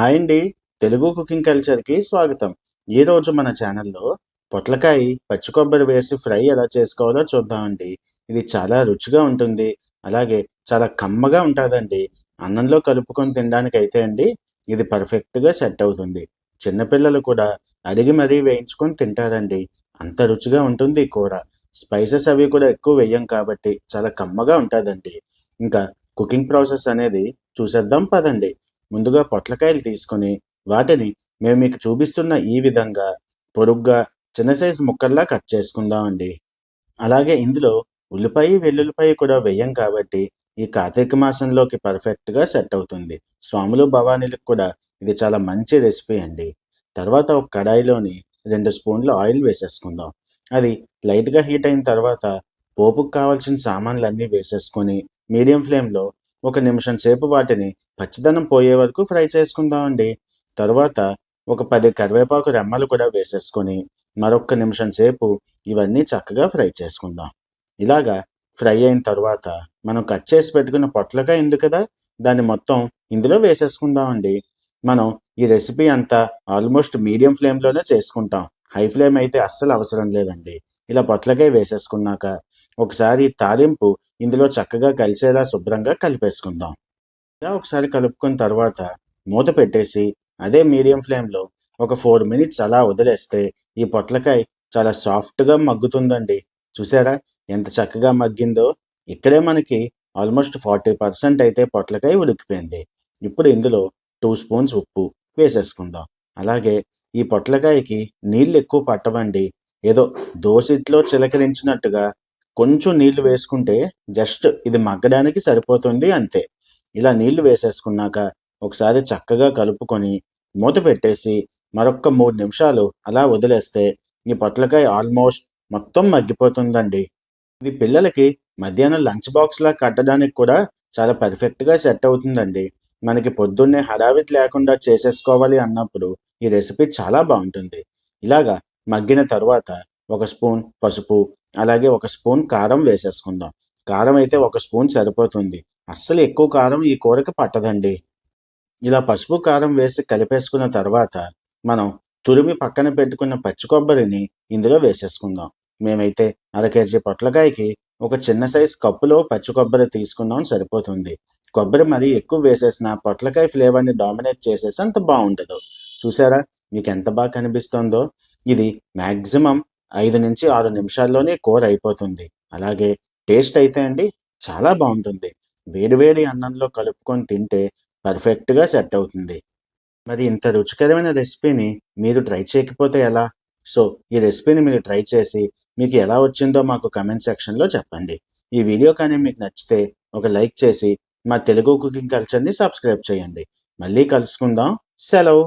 Hi అండి. Telugu cooking కల్చర్కి స్వాగతం. ఈరోజు మన ఛానల్లో పొట్లకాయ పచ్చి కొబ్బరి వేసి ఫ్రై ఎలా చేసుకోవాలో చూద్దామండి. ఇది చాలా రుచిగా ఉంటుంది. అలాగే చాలా కమ్మగా ఉంటుందండి. అన్నంలో కలుపుకొని తినడానికి అయితే అండి ఇది పర్ఫెక్ట్గా సెట్ అవుతుంది. చిన్నపిల్లలు కూడా అడిగి మరీ వేయించుకొని తింటారండి. అంత రుచిగా ఉంటుంది ఈ కూర. స్పైసెస్ అవి కూడా ఎక్కువ వేయం కాబట్టి చాలా కమ్మగా ఉంటుందండి. ఇంకా కుకింగ్ ప్రాసెస్ అనేది చూసేద్దాం పదండి. ముందుగా పొట్లకాయలు తీసుకొని వాటిని మేము మీకు చూపిస్తున్న ఈ విధంగా పొరుగ్గా చిన్న సైజు ముక్కల్లా కట్ చేసుకుందామండి. అలాగే ఇందులో ఉల్లిపాయ వెల్లుల్లిపాయ కూడా వేయం కాబట్టి ఈ కార్తీక మాసంలోకి పర్ఫెక్ట్గా సెట్ అవుతుంది. స్వాములు భవానీలకు కూడా ఇది చాలా మంచి రెసిపీ అండి. తర్వాత ఒక కడాయిలోని రెండు స్పూన్లు ఆయిల్ వేసేసుకుందాం. అది లైట్గా హీట్ అయిన తర్వాత పోపుకు కావాల్సిన సామాన్లు అన్నీ వేసేసుకొని మీడియం ఫ్లేమ్లో ఒక నిమిషం సేపు వాటిని పచ్చిదనం పోయే వరకు ఫ్రై చేసుకుందామండి. తర్వాత ఒక పది కరివేపాకు రెమ్మలు కూడా వేసేసుకొని మరొక నిమిషం సేపు ఇవన్నీ చక్కగా ఫ్రై చేసుకుందాం. ఇలాగా ఫ్రై అయిన తర్వాత మనం కట్ చేసి పెట్టుకున్న పొట్లకాయ ఉంది కదా దాన్ని మొత్తం ఇందులో వేసేసుకుందామండి. మనం ఈ రెసిపీ అంతా ఆల్మోస్ట్ మీడియం ఫ్లేమ్లోనే చేసుకుంటాం. హై ఫ్లేమ్ అయితే అస్సలు అవసరం లేదండి. ఇలా పొట్లకాయ వేసేసుకున్నాక ఒకసారి తాలింపు ఇందులో చక్కగా కలిసేలా శుభ్రంగా కలిపేసుకుందాం. ఇలా ఒకసారి కలుపుకున్న తర్వాత మూత పెట్టేసి అదే మీడియం ఫ్లేమ్లో ఒక ఫోర్ మినిట్స్ అలా వదిలేస్తే ఈ పొట్లకాయ చాలా సాఫ్ట్గా మగ్గుతుందండి. చూసారా ఎంత చక్కగా మగ్గిందో? ఇక్కడే మనకి ఆల్మోస్ట్ ఫార్టీ పర్సెంట్ అయితే పొట్లకాయ ఉడికిపోయింది. ఇప్పుడు ఇందులో టూ స్పూన్స్ ఉప్పు వేసేసుకుందాం. అలాగే ఈ పొట్లకాయకి నీళ్ళు ఎక్కువ పట్టవండి. ఏదో దోసిట్లో చిలకరించినట్టుగా కొంచెం నీళ్ళు వేసుకుంటే జస్ట్ ఇది మగ్గడానికి సరిపోతుంది అంతే. ఇలా నీళ్ళు వేసేసుకున్నాక ఒకసారి చక్కగా కలుపుకొని మూత పెట్టేసి మరొక మూడు నిమిషాలు అలా వదిలేస్తే ఈ పొట్లకాయ ఆల్మోస్ట్ మొత్తం మగ్గిపోతుందండి. ఇది పిల్లలకి మధ్యాహ్నం లంచ్ బాక్స్లా కట్టడానికి కూడా చాలా పర్ఫెక్ట్గా సెట్ అవుతుందండి. మనకి పొద్దున్నే హడావిడి లేకుండా చేసేసుకోవాలి అన్నప్పుడు ఈ రెసిపీ చాలా బాగుంటుంది. ఇలాగా మగ్గిన తర్వాత ఒక స్పూన్ పసుపు అలాగే ఒక స్పూన్ కారం వేసేసుకుందాం. కారం అయితే ఒక స్పూన్ సరిపోతుంది. అస్సలు ఎక్కువ కారం ఈ కూరకి పట్టదండి. ఇలా పసుపు కారం వేసి కలిపేసుకున్న తర్వాత మనం తురిమి పక్కన పెట్టుకున్న పచ్చి కొబ్బరిని ఇందులో వేసేసుకుందాం. మేమైతే అర కేజీ పొట్లకాయకి ఒక చిన్న సైజ్ కప్పులో పచ్చి కొబ్బరి తీసుకున్నాం సరిపోతుంది. కొబ్బరి మరీ ఎక్కువ వేసేసిన పొట్లకాయ ఫ్లేవర్ని డామినేట్ చేసేసి అంత బాగుండదు. చూసారా? మీకు ఎంత బాగా కనిపిస్తుందో? ఇది మ్యాక్సిమం ఐదు నుంచి ఆరు నిమిషాల్లోనే కూర అయిపోతుంది. అలాగే టేస్ట్ అయితే అండి చాలా బాగుంటుంది. వేడివేడి అన్నంలో కలుపుకొని తింటే పర్ఫెక్ట్గా సెట్ అవుతుంది. మరి ఇంత రుచికరమైన రెసిపీని మీరు ట్రై చేయకపోతే ఎలా? సో ఈ రెసిపీని మీరు ట్రై చేసి మీకు ఎలా వచ్చిందో మాకు కమెంట్ సెక్షన్లో చెప్పండి. ఈ వీడియో కానీ మీకు నచ్చితే ఒక లైక్ చేసి మా తెలుగు కుకింగ్ కల్చర్ని సబ్స్క్రైబ్ చేయండి. మళ్ళీ కలుసుకుందాం. సెలవు.